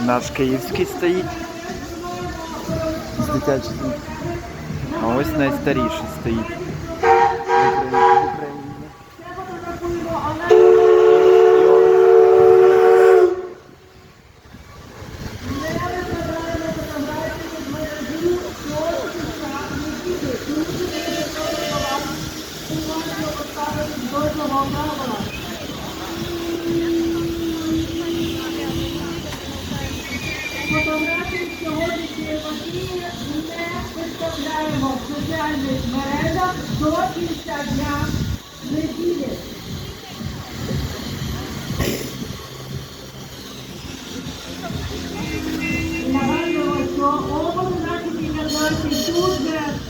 Наш київський стоїть. З дитячим. А ось найстаріший стоїть. В Україні. Фотографії сьогоднішньої події не виставляємо в соціальних мережах до кінця дня неділі. Навального що обов'язкові інформації тут